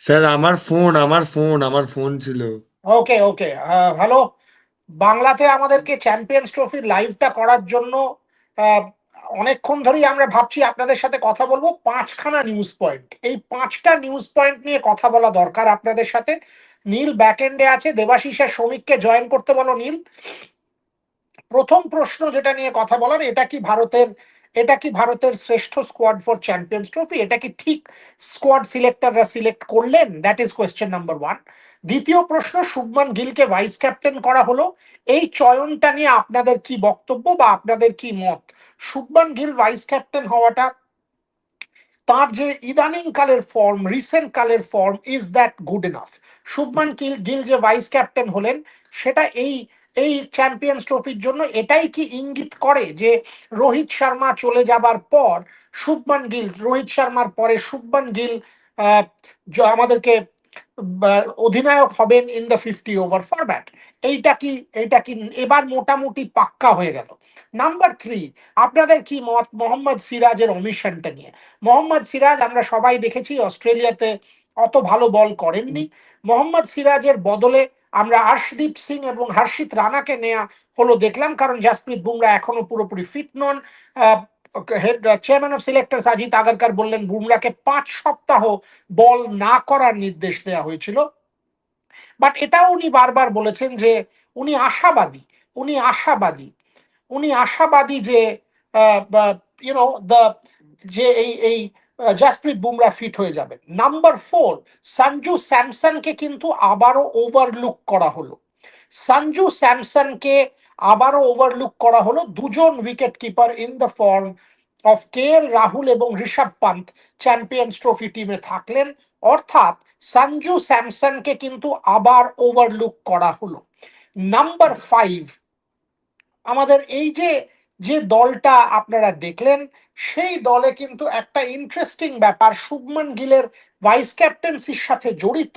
Sir আমার phone আমার phone আমার ফোন ছিল। ওকে ওকে। হ্যালো বাংলাতে আমাদেরকে চ্যাম্পিয়ন্স ট্রফির লাইভটা করার জন্য আহ, অনেকক্ষণ ধরেই আমরা ভাবছি আপনাদের সাথে কথা বলব। পাঁচখানা নিউজ পয়েন্ট এই পাঁচটা নিউজ পয়েন্ট নিয়ে কথা বলা দরকার আপনাদের সাথে। নীল ব্যাকএন্ডে আছে। দেবাশিস আর শ্রমিককে জয়েন করতে বলো নীল। প্রথম প্রশ্ন যেটা নিয়ে কথা বলার এটা কি ভারতের এটা কি ভারতের শ্রেষ্ঠ স্কোয়াড ফর চ্যাম্পিয়ন্স ট্রফি এটা কি ঠিক স্কোয়াড সিলেক্টররা সিলেক্ট করলেন? That is question number one দ্বিতীয় প্রশ্ন, শুভমান গিলকে ভাইস ক্যাপ্টেন করা হলো। এই চয়নটা নিয়ে আপনাদের কি বক্তব্য বা আপনাদের কি মত? শুভমান গিল ভাইস ক্যাপ্টেন হওয়াটা, তার যে ইদানিং কালের form recent Kaler form is that good enough Shubman Gill Gill যে ভাইস ক্যাপ্টেন হলেন, সেটা এই এই চ্যাম্পিয়ন্স ট্রফির জন্য এটাই কি ইঙ্গিত করে যে রোহিত শর্মা চলে যাবার পর শুভমান গিল রোহিত শর্মার পরে শুভমান গিল আমাদেরকে অধিনায়ক হবেন in the fifty over format এইটা কি এইটা কি এবার মোটামুটি পাক্কা হয়ে গেল। নাম্বার থ্রি আপনাদের কি মত মোহাম্মদ সিরাজের অমিশনটা নিয়ে? মোহাম্মদ সিরাজ আমরা সবাই দেখেছি অস্ট্রেলিয়াতে অত ভালো বল করেননি। মোহাম্মদ সিরাজের বদলে আমরা আর্শদীপ সিং এবং হর্ষিত রানাকে নেওয়া হলো দেখলাম, কারণ জাসপ্রীত বুমরা এখনও পুরোপুরি fit non. Head chairman of selector Ajit Agarkar বললেন, বুমরাকে পাঁচ সপ্তাহ বল না করার নির্দেশ দেওয়া হয়েছিল। বাট এটাও উনি বারবার বলেছেন যে উনি আশাবাদী উনি আশাবাদী উনি আশাবাদী যে ইউনো দ্য যে এই এই জাসপ্রীত বুমরা ফিট হয়ে যাবেন। নাম্বার ফোর সঞ্জু স্যামসনকে কিন্তু আবারও ওভারলুক করা হলো। সঞ্জু স্যামসনকে আবারও ওভারলুক করা হলো দুজন wicketkeeper in the form of K L Rahul এবং ঋষভ পান্ত চ্যাম্পিয়ন্স ট্রফি টিমে থাকলেন। অর্থাৎ সঞ্জু স্যামসনকে কিন্তু আবার ওভারলুক করা হলো। নাম্বার ফাইভ আমাদের এই যে যে দলটা আপনারা দেখলেন, সেই দলে কিন্তু একটা ইন্টারেস্টিং ব্যাপার, শুভমান গিলের ভাইস ক্যাপ্টেন্সির সাথে জড়িত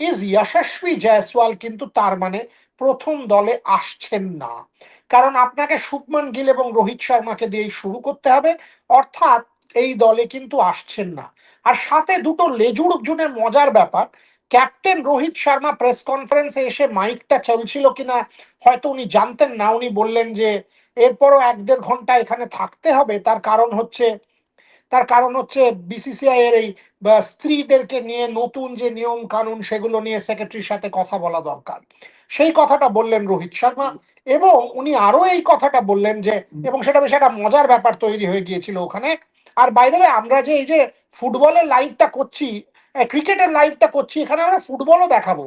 ইজ যশস্বী জয়সওয়াল কিন্তু তার মানে প্রথম দলে আসছেন না। কারণ আপনাকে শুভমান গিল এবং রোহিত শর্মাকে দিয়েই শুরু করতে হবে, অর্থাৎ এই দলে কিন্তু আসছেন না। আর সাথে দুটো লেজুর জনের মজার ব্যাপার ক্যাপ্টেন রোহিত শর্মা প্রেস কনফারেন্সে এসে মাইকটা চলছিল কিনা হয়তো উনি জানতেন না, উনি বললেন যে এরপরও এক দেড় ঘণ্টা এখানে থাকতে হবে। তার কারণ হচ্ছে, তার কারণ হচ্ছে বিসিসিআই এর এই স্ত্রীদেরকে নিয়ে নতুন যে নিয়ম কানুন সেগুলো নিয়ে সেক্রেটারির সাথে কথা বলা দরকার। সেই কথাটা বললেন রোহিত শর্মা এবং উনি আরও এই কথাটা বললেন যে, এবং সেটা বেশ একটা মজার ব্যাপার তৈরি হয়ে গিয়েছিল ওখানে। আর বাইরে আমরা যে এই যে ফুটবলের লাইভটা করছি ক্রিকেটের লাইভটা করছি, এখানে আমরা ফুটবলও দেখাবো।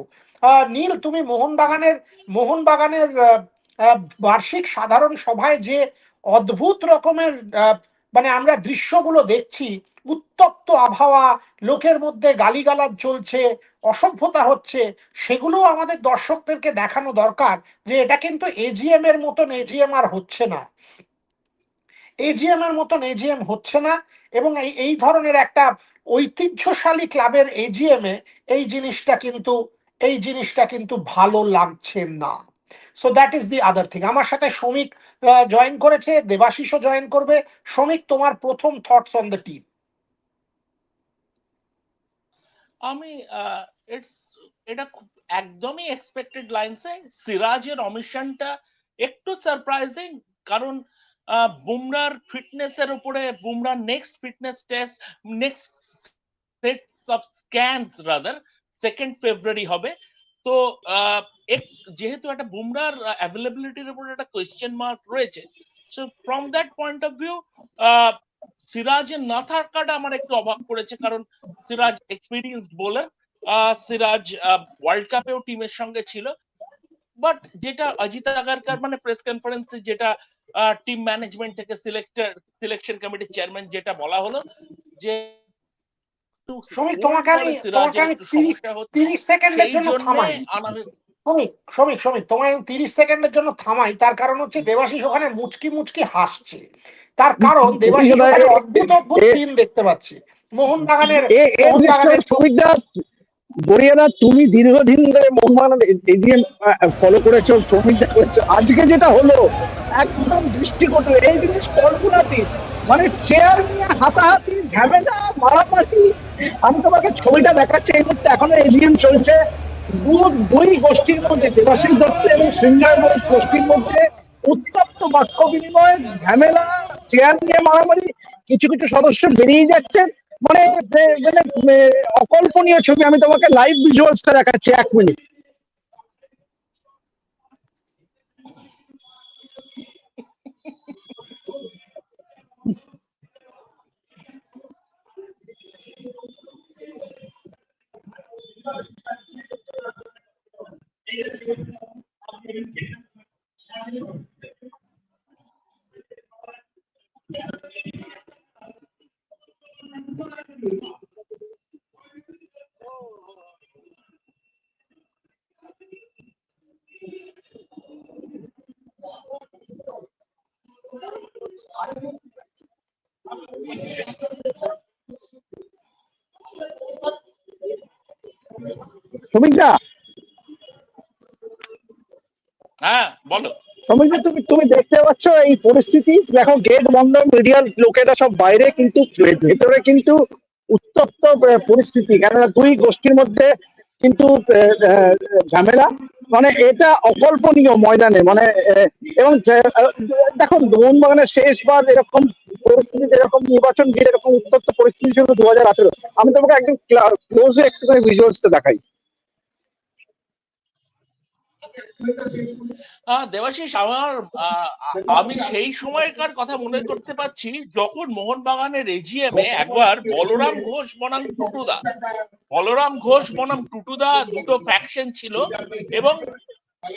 নীল, তুমি মোহনবাগানের মোহনবাগানের বার্ষিক সাধারণ সভায় যে অদ্ভুত রকমের মানে আমরা দৃশ্যগুলো দেখছি, উত্তপ্ত আবহাওয়া, লোকের মধ্যে গালিগালাজ চলছে, অসভ্যতা হচ্ছে সেগুলো আমাদের দর্শকদেরকে দেখানো দরকার যে এটা কিন্তু এজিএম এর মতন এজিএম আর হচ্ছে না। এজিএম এর মতন এজিএম হচ্ছে না এবং এই এই ধরনের একটা ঐতিহ্যশালী ক্লাবের এজিএম এ এই জিনিসটা কিন্তু, এই জিনিসটা কিন্তু ভালো লাগছে না। So that is the other thing আমার সাথে শ্রমিক জয়েন করেছে, দেবাশিসও জয়েন করবে। শ্রমিক, তোমার প্রথম থটস অন দ্য টিম আমি ইটস এটা একদমই এক্সপেক্টেড লাইনসে সিরাজের অমিশনটা একটু সারপ্রাইজিং কারণ বুমরার ফিটনেসের উপরে, বুমরার next fitness test next set of scans rather second February হবে। তো যেহেতু একটা বুমরার অ্যাভেলেবিলিটির উপর একটা কোয়েশ্চেন মার্ক রয়েছে so from that point of view সিরাজের না থাকাটা আমার একটু অবাক করেছে, কারণ Siraj experienced bowler Siraj world কাপেও টিমের সঙ্গে ছিল বাট যেটা অজিত আগারকার মানে প্রেস কনফারেন্সে যেটা টিম ম্যানেজমেন্ট থেকে সিলেক্টর সিলেকশন কমিটির চেয়ারম্যান যেটা বলা হলো, যে শ্রমিক, তোমাকে আমি- তোমাকে আমি তিরিশ- তিরিশ সেকেন্ডের জন্য থামাই। আনা হয়েছে। শ্রমিক শ্রমিক শ্রমিক তোমায় আমি তিরিশ সেকেন্ডের জন্য থামাই। তার কারণ হচ্ছে দেবাশিস ওখানে মুচকি মুচকি হাসছে। তার কারণ দেবাশিস ওখানে অদ্ভুত অদ্ভুত সিন দেখতে পাচ্ছি। মোহনবাগানের- দৃষ্টিতে শ্রমিকদা বরিয়াদা তুমি দীর্ঘদিন ধরে মোহনবাগান এজিএম ফলো করেছ শ্রমিকদা করেছ। আজকে যেটা হলো একদম দৃষ্টিকটু এই জিনিস কল্পনাতীত। মানে চেয়ার নিয়ে হাতাহাতি, ঝামেলা, মারামারি। আমি তোমাকে ছবিটা দেখাচ্ছি, এই মুহূর্তে এখনও এলিয়েন চলছে। দুই গোষ্ঠীর মধ্যে, দেবাশিস দত্ত এবং সিঙ্গার গোষ্ঠীর মধ্যে উত্তপ্ত বাক্য বিনিময়, ঝামেলা চেয়ার নিয়ে মারামারি, কিছু কিছু সদস্য বেরিয়ে যাচ্ছে মানে মানে মানে অকল্পনীয় ছবি, আমি তোমাকে লাইভ ভিজুয়ালসটা দেখাচ্ছি, এক মিনিট I সমীক্ষা? হ্যাঁ বলো। সমীক্ষা তুমি তুমি দেখতে পাচ্ছ এই পরিস্থিতি? দেখো গেট বন্ধ মিডিয়ার লোকেরা সব বাইরে কিন্তু ভেতরে কিন্তু উত্তপ্ত পরিস্থিতি। কেননা দুই গোষ্ঠীর মধ্যে কিন্তু ঝামেলা। মানে এটা অকল্পনীয় ময়দানে মানে এবং দেখো মোহনবাগানের শেষবার এরকম পরিস্থিতি এরকম নির্বাচন ঘিরে এরকম উত্তপ্ত পরিস্থিতি ছিল দু হাজার আঠেরো। আমি তোমাকে একদম ক্লোজে একটুখানি ভিজুয়ালসটা দেখাই। দেবাশিস আমার আমি সেই সময়কার কথা মনে করতে পারছি যখন মোহনবাগানের এজিএম এ একবার বলরাম ঘোষ বনাম টুটুদা। বলরাম ঘোষ বনাম টুটুদা দুটো ফ্যাকশন ছিল এবং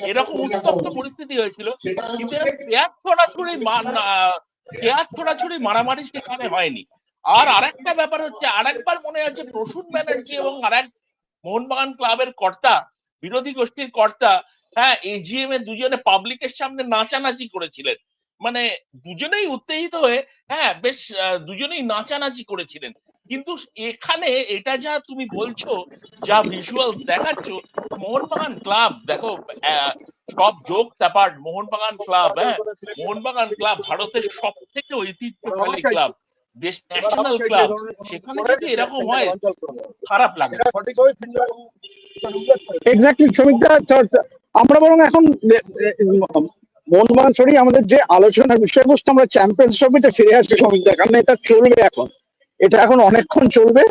এরকম উত্তপ্ত পরিস্থিতি হয়েছিল। কিন্তু পেঁয়াজ আহ, পেঁয়াজ ছোড়াছুড়ি মারামারি সেখানে হয়নি। আর আরেকটা ব্যাপার হচ্ছে আরেকবার মনে আছে প্রসূন ব্যানার্জি এবং আরেক মোহনবাগান ক্লাবের কর্তা বিরোধী গোষ্ঠীর কর্তা হ্যাঁ এজিএম এ দুজনে পাবলিকের সামনে নাচানাচি করেছিলেন। মানে দুজনেই উত্তেজিত হয়ে হ্যাঁ বেশ দুজনেই নাচানাচি করেছিলেন। কিন্তু এখানে এটা যা তুমি বলছো যা ভিজুয়ালস দেখাচ্ছ মোহনবাগান ক্লাব দেখো আহ, সব যোগ অ্যাপার্ট মোহনবাগান ক্লাব হ্যাঁ মোহনবাগান ক্লাব ভারতের সব থেকে ঐতিহ্যশালী ক্লাব দেশ ন্যাশনাল ক্লাব সেখানে যদি এরকম হয় খারাপ লাগে। এক্স্যাক্টলি শ্রমিকদা আমরা বরং এখন মোহনবাগান সরি আমাদের যে আলোচনার বিষয়বস্তু আমরা চ্যাম্পিয়ন্স ট্রফিতে ফিরে আসছি শ্রমিকদা কারণ এটা চলবে এখন। এটা এখন অনেকক্ষণ চলবে।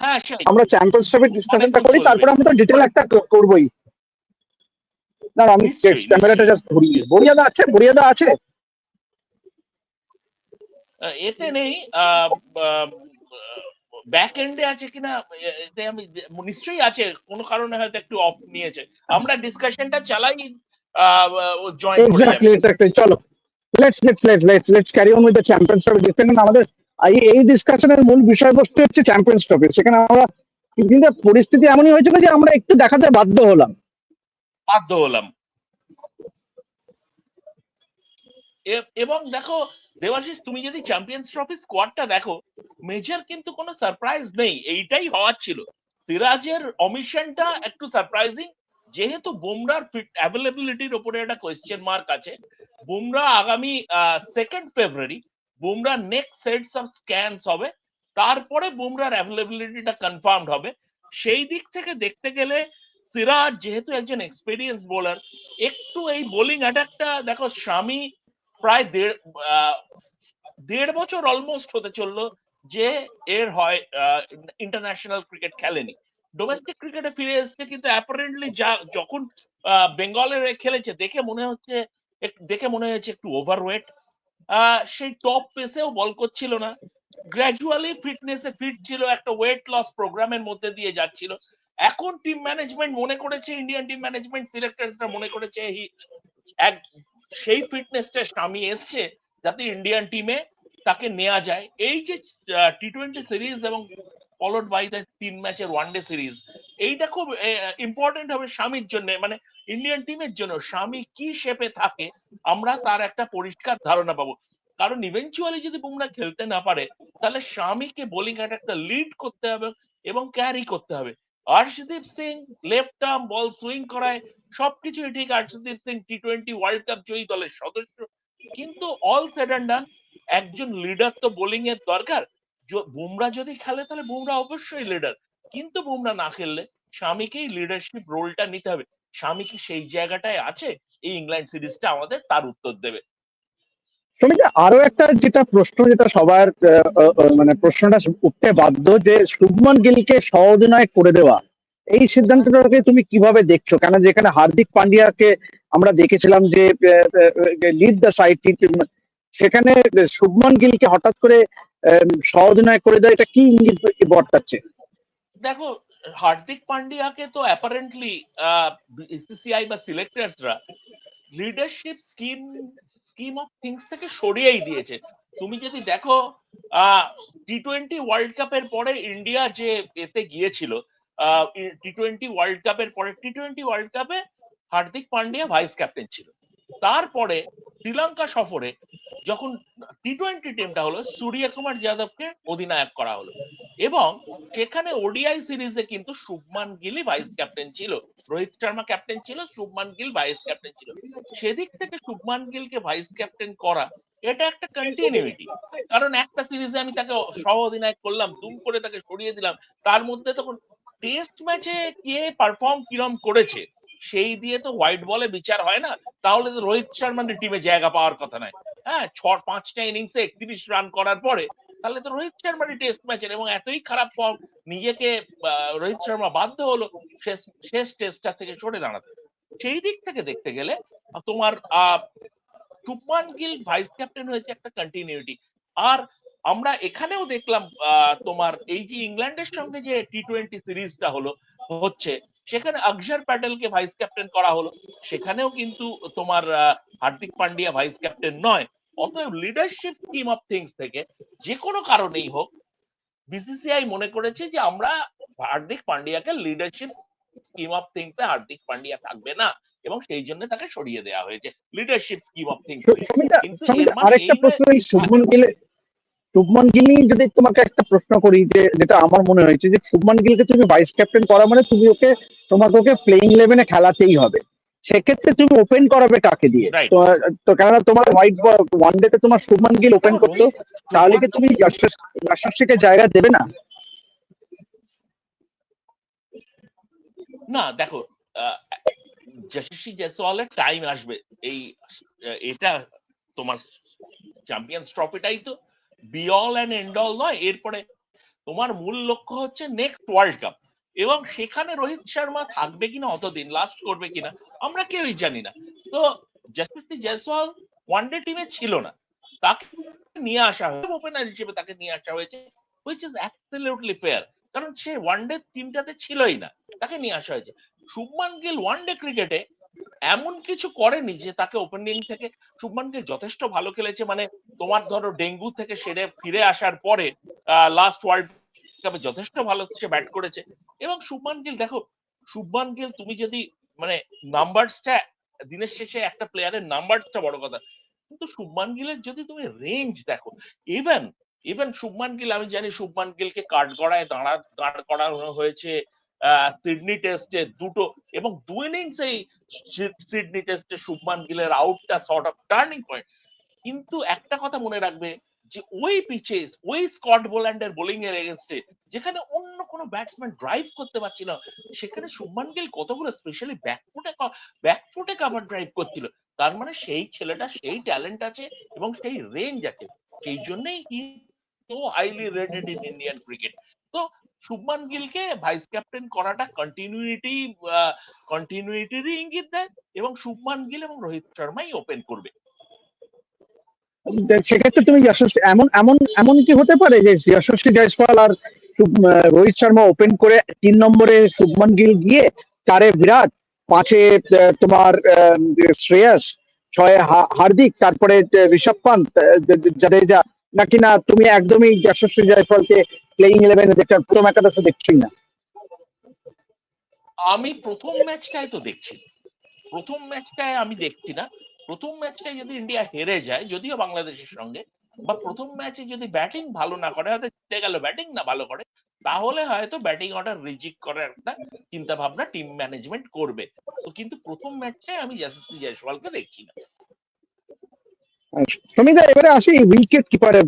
হ্যাঁ আমরা চ্যাম্পিয়ন্স ট্রফির ডিসকাশনটা করি তারপরে আমরা ডিটেল একটা করবোই। না আমি ক্যামেরাটা জাস্ট ঘুরিয়ে বড়িয়াদা আছে বড়িয়াদা আছে। এতে নেই ব্যাক এন্ডে আছে কিনা এতে আমি নিশ্চয়ই আছে কোনো কারণে হয়তো একটু অফ নিয়েছে। আমরা ডিসকাশনটা চালাই জয়েন এক্স্যাক্টলি এক্স্যাক্টলি চলো। Let's let's let's let's let's carry on with the champions trophy discussion আমাদের এই ডিসকাশনের মূল বিষয়বস্তু হচ্ছে চ্যাম্পিয়ন্স ট্রফি সেখানে আমরা কিন্তু পরিস্থিতি এমনই হয়েছিল যে আমরা একটু দেখাতে বাধ্য হলাম। বাধ্য হলাম। এবং দেখো দেবাশিস, তুমি যদি চ্যাম্পিয়ন্স ট্রফি স্কোয়াডটা দেখো মেজর কিন্তু কোনো সারপ্রাইজ নেই, এইটাই হওয়ার ছিল। সিরাজের অমিশনটা একটু সারপ্রাইজিং যেহেতু বুমরার ফিট অ্যাভেলেবিলিটির উপরে একটা কোয়েশ্চেন মার্ক আছে, বুমরা আগামী second February Bumrah next sets of scans হবে, তারপরে বুমরার অ্যাভেলেবিলিটিটা কনফার্মড হবে। সেই দিক থেকে দেখতে গেলে, সিরাজ যেহেতু একজন এক্সপেরিয়েন্স বোলার একটু এই বোলিং অ্যাটাকটা দেখো, স্বামী প্রায় দেড় দেড় বছর অলমোস্ট হতে চলল যে এর হয় ইন্টারন্যাশনাল ক্রিকেট খেলেনি। ডোমেস্টিক ক্রিকেটে ফিরে এসছে কিন্তু অ্যাপারেন্টলি যা, যখন বেঙ্গলের খেলেছে, দেখে মনে হচ্ছে দেখে মনে হয়েছে একটু ওভারওয়েট সেই টপ পেসেও বল করছিল না। গ্র্যাজুয়ালি ফিটনেসে ফিট ছিল একটা ওয়েট লস প্রোগ্রামের মধ্যে দিয়ে যাচ্ছিল। এখন টিম ম্যানেজমেন্ট মনে করেছে ইন্ডিয়ান টিম ম্যানেজমেন্ট সিলেক্টার্সরা মনে করেছে এক সেই ফিটনেসটা স্বামী এসছে যাতে ইন্ডিয়ান টিমে তাকে নেওয়া যায়। এই যে টি টোয়েন্টি সিরিজ এবং ফলোড বাই দ্য তিন ম্যাচের ওয়ান ডে সিরিজ এইটা খুব ইম্পর্টেন্ট হবে স্বামীর জন্য। মানে ইন্ডিয়ান টিমের জন্য স্বামী কি শেপে থাকে, আমরা তার একটা পরিষ্কার ধারণা পাবো। কারণ ইভেনচুয়ালি যদি বুমরা খেলতে না পারে, তাহলে স্বামীকে বোলিং একটা লিড করতে হবে এবং ক্যারি করতে হবে। Harshdeep Singh, left arm ball swing করায় সবকিছু ঠিক। Harshdeep Singh T twenty world cup জয়ী দলের সদস্য। কিন্তু অল সেড অ্যান্ড ডান একজন লিডার তো বোলিং এর দরকার। বুমরা যদি খেলে, তাহলে বুমরা অবশ্যই লিডার কিন্তু বুমরা না খেললে, স্বামীকেই লিডারশিপ রোলটা নিতে হবে। স্বামী কি সেই জায়গাটায় আছে? এই ইংল্যান্ড সিরিজটা আমাদের তার উত্তর দেবে। আরও একটা যেটা প্রশ্ন, যেটা সবার মানে প্রশ্নটা উঠতে বাধ্য যে শুভমন গিলকে সহ অধিনায়ক করে দেওয়া, এই সিদ্ধান্তটাকে তুমি কীভাবে দেখছ? কেন যেখানে হার্দিক পান্ডিয়াকে আমরা দেখেছিলাম যে লিড দ্য সাইড সেখানে শুভমন গিলকে হঠাৎ করে সহ অধিনায়ক করে দেওয়া, এটা কি ইঙ্গিত বর্তাচ্ছে? দেখো, হার্দিক পান্ডিয়াকে তো অ্যাপারেন্টলি বিসিসিআই বা সিলেক্টার্সরা leadership scheme scheme of things থেকে সরিয়েই দিয়েছে। তুমি যদি দেখো টি টোয়েন্টি ওয়ার্ল্ড কাপের পরে ইন্ডিয়া যে এতে গিয়েছিল টি টোয়েন্টি ওয়ার্ল্ড কাপের পরে টি টোয়েন্টি ওয়ার্ল্ড কাপে হার্দিক পান্ডিয়া ভাইস ক্যাপ্টেন ছিল। তারপরে শ্রীলঙ্কা সফরে যখন টি টোয়েন্টি টিমটা হলো সূর্য কুমার যাদবকে অধিনায়ক করা হলো। এবং সেখানে ওডিআই সিরিজে কিন্তু শুভমান গিলই ভাইস ক্যাপ্টেন ছিল। রোহিত শর্মা ক্যাপ্টেন ছিল, শুভমান গিল ভাইস ক্যাপ্টেন ছিল। সেদিক থেকে শুভমান গিলকে ভাইস ক্যাপ্টেন করা, এটা একটা কন্টিনিউটি কারণ একটা সিরিজে আমি তাকে সহ অধিনায়ক করলাম, দুম করে তাকে সরিয়ে দিলাম, তার মধ্যে তখন টেস্ট ম্যাচে কে পারফর্ম কিরম করেছে, সেই দিয়ে তো হোয়াইট বলে বিচার হয় না। তাহলে তো রোহিত শর্মার টিমে জায়গা পাওয়ার কথা নয়। হ্যাঁ ছ পাঁচটা ইনিংসে একত্রিশ রান করার পরে তাহলে তো রোহিত শর্মারই টেস্ট ম্যাচের এবং এতই খারাপ ফর্ম নিজেকে রোহিত শর্মা বাধ্য হলো শেষ শেষ টেস্টটা থেকে সরে দাঁড়াতে। সেই দিক থেকে দেখতে গেলে তোমার শুভমান গিল ভাইস ক্যাপ্টেন হয়েছে একটা কন্টিনিউটি আর আমরা এখানেও দেখলাম তোমার এই যে ইংল্যান্ডের সঙ্গে যে টি টোয়েন্টি সিরিজটা হলো, হচ্ছে, সেখানে অক্ষর প্যাটেলকে ভাইস ক্যাপ্টেন করা হলো। সেখানেও কিন্তু তোমার হার্দিক পান্ডিয়া ভাইস ক্যাপ্টেন নয়। অতএব লিডারশিপ স্কিম অফ থিংস থেকে যে কোনো কারণেই হোক বিসিসিআই মনে করেছে যে আমরা হার্দিক পান্ডিয়াকে লিডারশিপ স্কিম অফ থিংস এ হার্দিক পান্ডিয়া থাকবে না এবং সেই জন্য তাকে সরিয়ে দেওয়া হয়েছে। লিডারশিপ স্কিম অফ থিংস কিন্তু মানে আরেকটা প্রশ্ন এই শুভমন গিলে শুভমন গিল যদি তোমাকে একটা প্রশ্ন করি যে যেটা আমার মনে হয়েছে যে শুভমন গিলকে তুমি ভাইস ক্যাপ্টেন করা মানে তুমি ওকে তোমাকে ওকে প্লেইং ইলেভেনে খেলাতেই হবে। সেক্ষেত্রে তুমি ওপেন করাবে কাকে দিয়ে. তো কেননা তোমার হোয়াইট ওয়ান ডে তে তোমার শুভমন গিল ওপেন করতো তাহলে কি তুমি যশস্বীকে জায়গা দেবে না? না দেখো যশস্বী জয়সওয়ালের টাইম আসবে এই এটা তোমার চ্যাম্পিয়ন্স ট্রফিটাই তো be all and end all নয় এরপরে তোমার মূল লক্ষ্য হচ্ছে নেক্সট ওয়ার্ল্ড কাপ এবং সেখানে রোহিত শর্মা থাকবে কিনা অতদিন লাস্ট করবে কিনা আমরা কেউই জানি না। তো যশস্বী জয়সওয়াল ওয়ানডে টিমে ছিল না। তাকে নিয়ে আসা হয়েছে, ওপেনার হিসেবে তাকে নিয়ে আসা হয়েছে হুইচ ইজ অ্যাবসলিউটলি ফেয়ার কারণ সে ওয়ানডে টিমটাতে ছিলই না, তাকে নিয়ে আসা হয়েছে। শুভমান গিল ওয়ানডে ক্রিকেটে এমন কিছু করেনি যে তাকে ওপেনিং থেকে, শুভমান গিল যথেষ্ট ভালো খেলেছে মানে তোমার ধরো ডেঙ্গু থেকে সেরে ফিরে আসার পরে লাস্ট ওয়ার্ল্ড কাপে যথেষ্ট ভালো সে ব্যাট করেছে। এবং শুভমান গিল, দেখো, শুভমান গিল তুমি যদি মানে নাম্বারসটা দিনের শেষে একটা প্লেয়ারের নাম্বারসটা বড় কথা। কিন্তু শুভমান গিলের যদি তুমি রেঞ্জ দেখো ইভেন ইভেন শুভমান গিল, আমি জানি শুভমান গিলকে কাঠ গড়ায় দাঁড়া, দাঁড় করানো হয়েছে সিডনি টেস্টে দুটো এবং দু ইনিংস এই সিডনি টেস্টে শুভমান গিলের আউটটা সর্ট অফ টার্নিং পয়েন্ট কিন্তু একটা কথা মনে রাখবে যে ওই পিচে ওই স্কট বোল্যান্ডের বোলিং এর এগেনস্টে যেখানে অন্য কোনো ব্যাটসম্যান ড্রাইভ করতে পারছিল সেখানে শুভমান গিল কতগুলো স্পেশালি ব্যাকফুটে ব্যাকফুটে কাভার ড্রাইভ করছিল। তার মানে সেই ছেলেটা, সেই ট্যালেন্ট আছে এবং সেই রেঞ্জ আছে। সেই জন্যই হি তো highly rated in Indian cricket তো শুভমান গিলকে ভাইস ক্যাপ্টেন করাটা কন্টিনিউটি কন্টিনিউটিরই ইঙ্গিত দেয় এবং শুভমান গিল এবং রোহিত শর্মাই ওপেন করবে। সেক্ষেত্রে তুমি যশস্বী এমন এমন এমন কি হতে পারে যে যশস্বী জয়সওয়াল আর রোহিত শর্মা ওপেন করে তিন নম্বরে শুভমন গিল গিয়ে চারে বিরাট পাঁচে তোমার শ্রেয়াস ছয়ে হার্দিক তারপরে ঋষভ পান্ত আহ, জ- জ- নাকি না তুমি একদমই যশস্বী জয়সওয়ালকে প্লেইং ইলেভেন দেখতে প্রথম একাদশে দেখছই না। আমি প্রথম ম্যাচটাই তো দেখছি। প্রথম ম্যাচটায় আমি দেখছি না। প্রথম ম্যাচটায় যদি ইন্ডিয়া হেরে যায়, যদিও বাংলাদেশের সঙ্গে, বা প্রথম ম্যাচে যদি ব্যাটিং ভালো না করে, হয়তো জিতে গেল, ব্যাটিং না ভালো করে, তাহলে হয়তো ব্যাটিং অর্ডার রিজিক করার একটা চিন্তা ভাবনা টিম ম্যানেজমেন্ট করবে। তো কিন্তু প্রথম ম্যাচটায় আমি যশস্বী জয়সওয়ালকে দেখছি না। এবারে আসি উইকেট কিপারের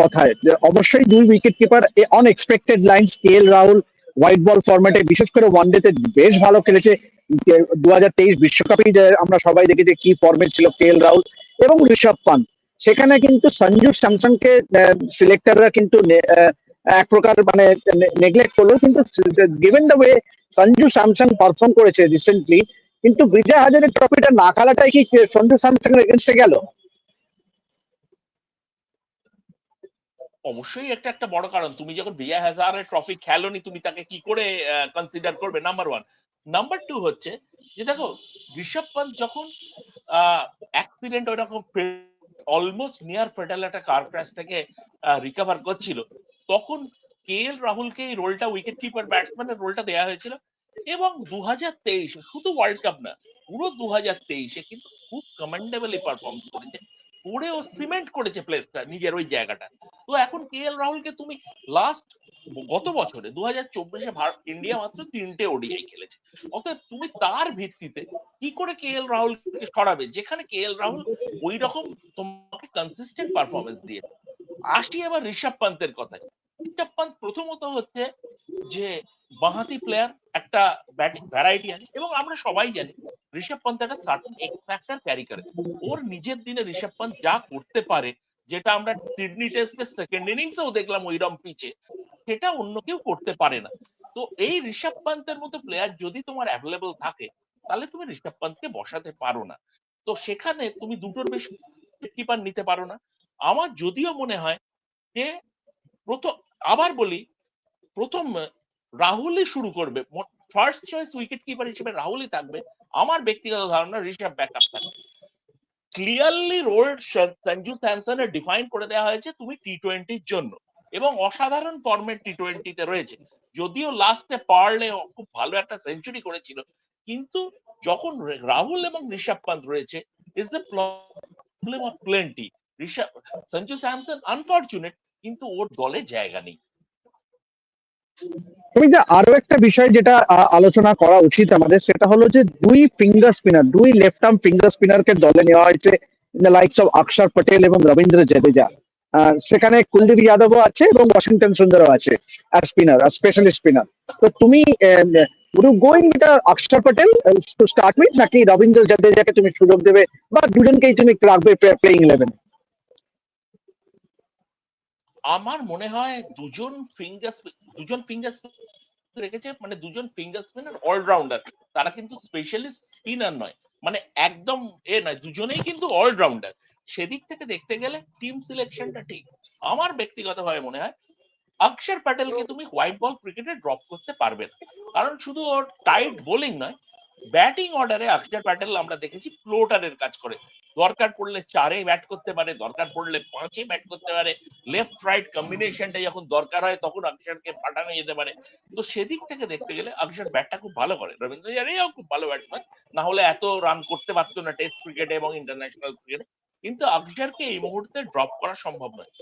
কথায়। অবশ্যই দুই wicket keeper unexpected line K L Rahul white ball ফরম্যাটে বিশেষ করে ওয়ানডেতে বেশ ভালো খেলেছে দু হাজার তেইশ বিশ্বকাপেই আমরা সবাই দেখেছি কি ফর্মেট ছিল কে এল রাহুল এবং ঋষভ পান্ত। সেখানে কিন্তু সঞ্জু স্যামসংকে সিলেক্টররা কিন্তু এক প্রকার মানে নেগলেক্ট করল কিন্তু given the way Sanju Samson perform করেছে রিসেন্টলি কিন্তু বিজয় হাজারে ট্রফিটা না খেলাটাই কি সঞ্জু স্যামসং এর এগেনস্টে গেল? অবশ্যই একটা একটা বড় কারণ। তুমি যখন বিজয় হাজারের ট্রফি খেলোনি, তুমি তাকে কি করে কনসিডার করবে? নাম্বার ওয়ান নাম্বার টু হচ্ছে যে দেখো, ঋষভ পান্ত যখন অ্যাক্সিডেন্ট ওইরকম অলমোস্ট নিয়ার ফেটাল একটা কার ক্র্যাশ থেকে রিকভার করছিল, তখন কে এল রাহুলকে এই রোলটা উইকেট কিপার ব্যাটসম্যানের রোলটা দেওয়া হয়েছিল এবং দু হাজার তেইশে, শুধু ওয়ার্ল্ড কাপ না, পুরো দু হাজার তেইশে কিন্তু খুব কমেন্ডেবলি পারফর্ম করেছে। করে ও সিমেন্ট করেছে প্লেসটা, নিজের ওই জায়গাটা। তো এখন কে এল রাহুলকে তুমি লাস্ট গত বছরে দু হাজার চব্বিশে ইন্ডিয়া মাত্র তিনটে ওডিআই খেলেছে। অতএব তুমি তার ভিত্তিতে কি করে কে এল রাহুলকে সরাবে? যেখানে কে এল রাহুল ওই রকম তোমাকে কনসিস্টেন্ট পারফরমেন্স দিয়ে। আসি এবার ঋষভ পান্তের কথায়। ঋষভ পান্ত প্রথমত হচ্ছে যে বাঁহাতি প্লেয়ার একটা ব্যাটিং ভ্যারাইটি আছে, এবং আমরা সবাই জানি ঋষভ পান্ত একটা সার্টেন এক্স ফ্যাক্টর ক্যারি করে। ওর নিজের দিনে ঋষভ পান্ত যা করতে পারে, যেটা আমরা সিডনি টেস্টের সেকেন্ড ইনিংসেও দেখলাম ওইরকম পিচে সেটা অন্য কেউ করতে পারে না। তো এই ঋষভ পান্তের মতো প্লেয়ার যদি তোমার অ্যাভেলেবল থাকে, তাহলে তুমি ঋষভ পান্তকে বসাতে পারো না। তো সেখানে তুমি দুটোর বেশি কিপার নিতে পারো না। আমার যদিও মনে হয় যে প্রথম আবার বলি, প্রথম, রাহুলই শুরু করবে। ফার্স্ট চয়েস উইকেট কিপার হিসেবে রাহুলই থাকবে। আমার ব্যক্তিগত ধারণা ঋষভ ব্যাকআপ থাকবে ক্লিয়ারলি রোল সঞ্জু স্যামসনের ডিফাইন করে দেওয়া হয়েছে তুমি টি টোয়েন্টির জন্য এবং অসাধারণ ফর্মেট টি টোয়েন্টিতে রয়েছে। যদিও লাস্টে পারলে খুব ভালো একটা সেঞ্চুরি করেছিল, কিন্তু যখন রাহুল এবং ঋষভ পান্ত রয়েছে is the problem of plenty Rishabh Sanju Samson unfortunate কিন্তু ওর দলে জায়গা নেই। যে আরও একটা বিষয় যেটা আলোচনা করা উচিত আমাদের, সেটা হলো যে দুই ফিঙ্গার স্পিনার দুই লেফট আর্ম ফিঙ্গার স্পিনারকে দলে নেওয়া হয়েছে লাইকস অফ অক্ষর পটেল এবং রবীন্দ্র জাদেজা সেখানে কুলদীপ যাদবও আছে এবং ওয়াশিংটন সুন্দরও আছে আর স্পিনার আর স্পেশালিস্ট স্পিনার তো তুমি গোয়িং উইথ অক্ষর পটেল টু স্টার্ট উইথ নাকি রবীন্দ্র জাদেজাকে তুমি সুযোগ দেবে বা দুজনকেই তুমি রাখবে প্লেইং ইলেভেন আমার মনে হয় দুজন ফিঙ্গার দুজন ফিঙ্গার রেখেছে মানে দুজন ফিঙ্গার স্পিনার অলরাউন্ডার তারা কিন্তু স্পেশালিস্ট স্পিনার নয় মানে একদম এ নয়, দুজনেই কিন্তু অলরাউন্ডার সেদিক থেকে দেখতে গেলে টিম সিলেকশনটা ঠিক। আমার ব্যক্তিগতভাবে মনে হয় অক্ষর প্যাটেলকে তুমি হোয়াইট বল ক্রিকেটে ড্রপ করতে পারবে না। কারণ শুধু ওর টাইট বোলিং নয় ব্যাটিং অর্ডারে অক্ষর প্যাটেল আমরা দেখেছি ফ্লোটারের কাজ করে। দরকার পড়লে চারে ব্যাট করতে পারে দরকার পড়লে পাঁচে ব্যাট করতে পারে। লেফট রাইট কম্বিনেশনটা যখন দরকার হয় তখন অক্ষরকে পাঠানো যেতে পারে। তো সেদিক থেকে দেখতে গেলে অক্ষর ব্যাটটা খুব ভালো করে। রবীন্দ্র জাদেজাও খুব ভালো ব্যাটসম্যান না হলে এত রান করতে পারতো না টেস্ট ক্রিকেটে এবং ইন্টারন্যাশনাল ক্রিকেটে কিন্তু অক্ষরকে এই মুহূর্তে ড্রপ করা সম্ভব নয়।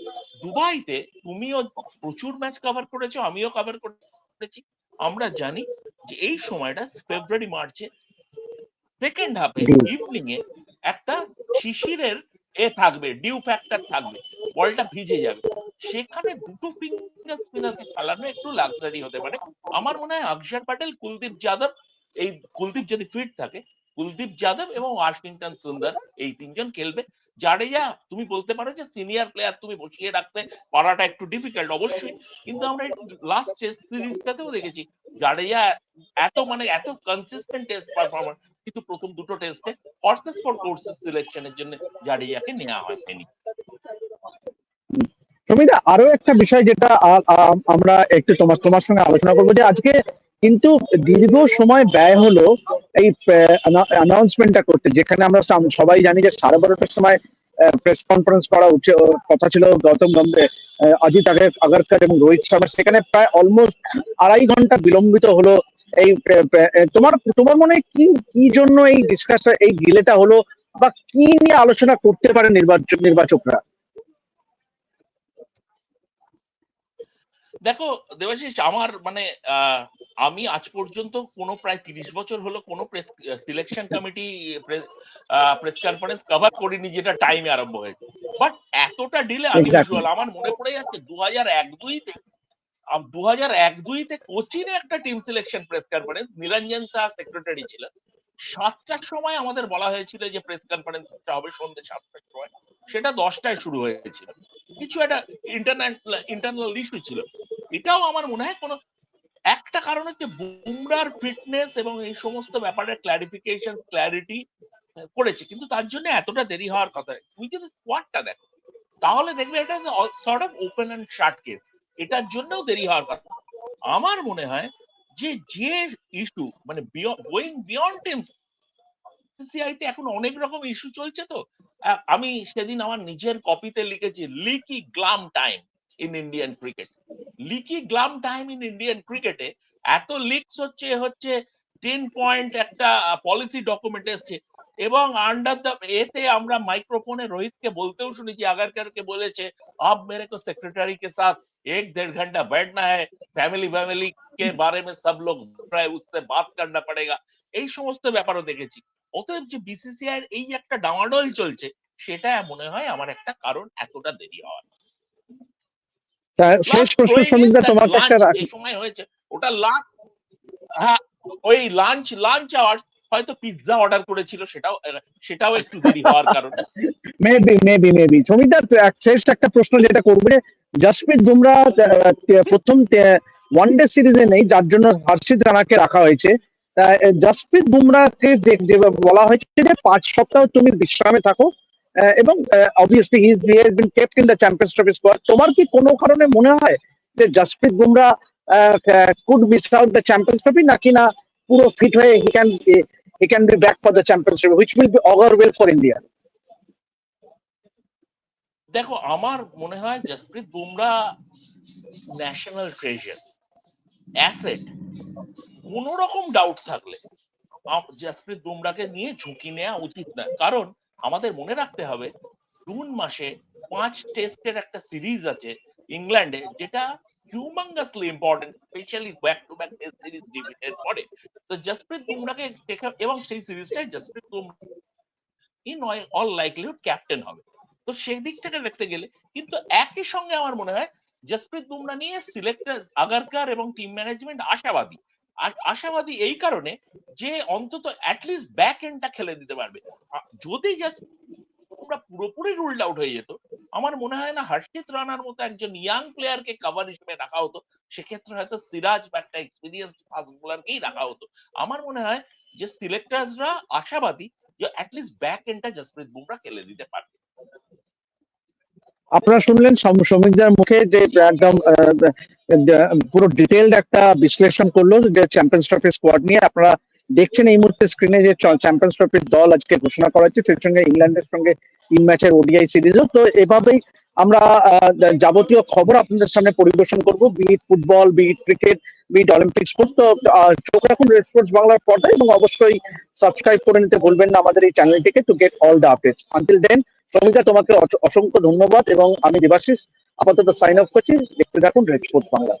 দুবাইতে তুমিও প্রচুর ম্যাচ কভার করেছ আমিও কভার করেছি। আমরা জানি যে এই সময়টা ফেব্রুয়ারি মার্চে সেকেন্ড হাফে ইভিনিং এ একটা শিশিরের এ থাকবে ডিউ ফ্যাক্টর থাকবে, বলটা ভিজে যাবে। সেখানে দুটো ফিঙ্গার স্পিনারকে খেলানো একটু লাক্সারি হতে পারে। আমার মনে হয় অক্ষর প্যাটেল, কুলদীপ যাদব, এই কুলদীপ যদি ফিট থাকে, কুলদীপ যাদব এবং ওয়াশিংটন সুন্দর এই তিনজন খেলবে। জাডেজা তুমি বলতে পারো যে সিনিয়র প্লেয়ার তুমি বসিয়ে রাখতে পারাটা একটু ডিফিকাল্ট অবশ্যই। কিন্তু আমরা লাস্ট টেস্ট সিরিজটাতেও দেখেছি জাডেজা এত মানে এত কনসিস্টেন্ট টেস্ট পারফরমেন্স কিন্তু প্রথম দুটো টেস্টে হর্সেস ফর কোর্সেস সিলেকশনের জন্য নেওয়া হয়নি সুমিতা আরও একটা বিষয় যেটা আমরা একটু তোমার তোমার সঙ্গে আলোচনা করব যে আজকে কিন্তু দীর্ঘ সময় ব্যয় হলো এই অ্যানাউন্সমেন্টটা করতে। যেখানে আমরা সবাই জানি যে সাড়ে বারোটার সময় প্রেস কনফারেন্স করা উচিত কথা ছিল গৌতম গম্ভীর অজিত আগে- আগরকর এবং রোহিত শর্মা। সেখানে প্রায় অলমোস্ট আড়াই ঘণ্টা বিলম্বিত হলো এই তোমার তোমার মনে কি কি জন্য এই ডিসকাশন এই গিলেটা হলো বা কি নিয়ে আলোচনা করতে পারে নির্বাচক নির্বাচকরা? দেখো দেবাশিস আমার মানে আমি আজ পর্যন্ত কোনো প্রায় তিরিশ বছর হলো কোনো press selection committee press conference cover করিনি যেটা টাইমে আরম্ভ হয়েছে। বাট এতটা ডিলে আমি আমার মনে পড়ে যাচ্ছে দু হাজার এক দুইতে দু হাজার এক দুইতে কোচিনে একটা team selection press conference Niranjan Shah secretary ছিলেন। সাতটার সময় আমাদের বলা হয়েছিল যে প্রেস কনফারেন্সটা হবে সন্ধ্যে সাতটার সময়। সেটা দশটায় শুরু হয়েছিল। কিছু একটা ইন্টারনাল ইন্টারনাল ইস্যু ছিল। এটাও আমার মনে হয় কোনো, একটা কারণ হচ্ছে বুমরার ফিটনেস এবং এই সমস্ত ব্যাপারে ক্লারিফিকেশন ক্ল্যারিটি করেছে। কিন্তু তার জন্য এতটা দেরি হওয়ার কথা। তুমি যদি স্কোয়াডটা দেখো, তাহলে দেখবে এটা sort of open and shut case এটার জন্যও দেরি হওয়ার কথা। আমার মনে হয় যে যে ইস্যু মানে গোয়িং বিয়ন্ড তে এখন অনেক রকম ইস্যু চলছে তো। আমি সেদিন আমার নিজের কপিতে লিখেছি leaky glum time in Indian cricket leaky glum time in Indian ক্রিকেটে এত লিক্স হচ্ছে হচ্ছে টেন পয়েন্ট একটা পলিসি ডকুমেন্ট এসছে এবং আন্ডার দ্য এতে আমরা মাইক্রোফোনে রোহিতকে বলতেও শুনেছি, আগারকারকে বলেছে, আপ মেরে কো সেক্রেটারি কে সাথ एक डेढ़ घंटा बैठना है फैमिली फैमिली के बारे में सब लोग बोल रहे हैं, उससे बात करना पड़ेगा এই সমস্ত ব্যাপারও দেখেছি অতএব যে বিসিসিআই এই একটা ডামাডোল চলছে সেটা মনে হয় আমার একটা কারণ এতটা দেরি হওয়ার তা শেষ Plus প্রশ্ন throwing in সমীরদা that তোমার কাছে lunch রাখি যে সময় হয়েছে ওটা লাঞ্চ হ্যাঁ ওই লাঞ্চ লাঞ্চ আওয়ার্স হয়তো পিৎজা অর্ডার করেছিল, সেটাও সেটাও একটু দেরি হওয়ার কারণ। মেবি মেবি মেবি এক- শেষ একটা প্রশ্ন যেটা করবে জসপ্রীত বুমরা প্রথম ওয়ান ডে সিরিজে নেই, যার জন্য হর্ষিত রানাকে রাখা হয়েছে। জসপ্রীত বুমরাকে বলা হয়েছে যে পাঁচ সপ্তাহ তুমি বিশ্রামে থাকো এবং obviously he is has been kept in the champions trophy squad তোমার কি কোনো কারণে মনে হয় যে Jasprit Bumrah could miss out the champions trophy নাকি না পুরো ফিট হয়ে he can can be back for the champions trophy which will be augur well for India দেখো, আমার মনে হয় Jasprit Bumrah national treasure asset কোন রকম ডাউট থাকলে জসপ্রীত বুমরাকে নিয়ে ঝুঁকি নেওয়া উচিত না। কারণ আমাদের মনে রাখতে হবে, জুন মাসে পাঁচ টেস্টের একটা সিরিজ আছে ইংল্যান্ডে যেটা humongously important specially back to back test series ডিবিটের পরে তো জসপ্রীত বুমরাকে এবং সেই সিরিজটাই Jasprit Bumrah in all likelihood captain হবে। তো সেই দিক থেকে দেখতে গেলে, কিন্তু একই সঙ্গে আমার মনে হয় জসপ্রীত বুমরা নিয়ে সিলেক্টর আগারকার এবং টিম ম্যানেজমেন্ট আশাবাদী। আশাবাদী এই কারণে যে অন্তত অ্যাটলিস্ট ব্যাক এন্ডটা খেলে দিতে পারবে। যদি জাস্ট আমরা পুরোপুরি রুলড আউট হয়ে যেত আমার মনে হয় না হর্ষিত রানার মতো একজন ইয়াং প্লেয়ারকে কভার হিসেবে রাখা হতো। সেক্ষেত্রে হয়তো সিরাজ বা একটা এক্সপিরিয়েন্স ফাস্ট বোলারকেই রাখা হতো। আমার মনে হয় যে সিলেক্টার্সরা আশাবাদী যে অ্যাটলিস্ট ব্যাক এন্ডটা জসপ্রীত বুমরা খেলে দিতে পারবে। আপনারা শুনলেন সমীরদার মুখে যে একদম পুরো ডিটেলড একটা বিশ্লেষণ করল যে চ্যাম্পিয়ন্স ট্রফি স্কোয়াড নিয়ে। আপনারা দেখছেন এই মুহূর্তে স্ক্রিনে যে চ্যাম্পিয়ন্স ট্রফির দল আজকে ঘোষণা করা হয়েছে, সেই সঙ্গে ইংল্যান্ডের সঙ্গে তিন ম্যাচের ওডিআই সিরিজও তো এভাবেই আমরা যাবতীয় খবর আপনাদের সামনে পরিবেশন করব। Beat football beat cricket beat Olympic sports তো চোখ রাখুন রেড স্পোর্টস বাংলার পর্দায় এবং অবশ্যই সাবস্ক্রাইব করে নিতে ভুলবেন না আমাদের এই চ্যানেলটিকে to get all the updates until then Samita তোমাকে অসংখ্য ধন্যবাদ এবং আমি দেবাশিস, আপাতত সাইন অফ করছি। দেখতে থাকুন রেড স্পোর্টস বাংলা।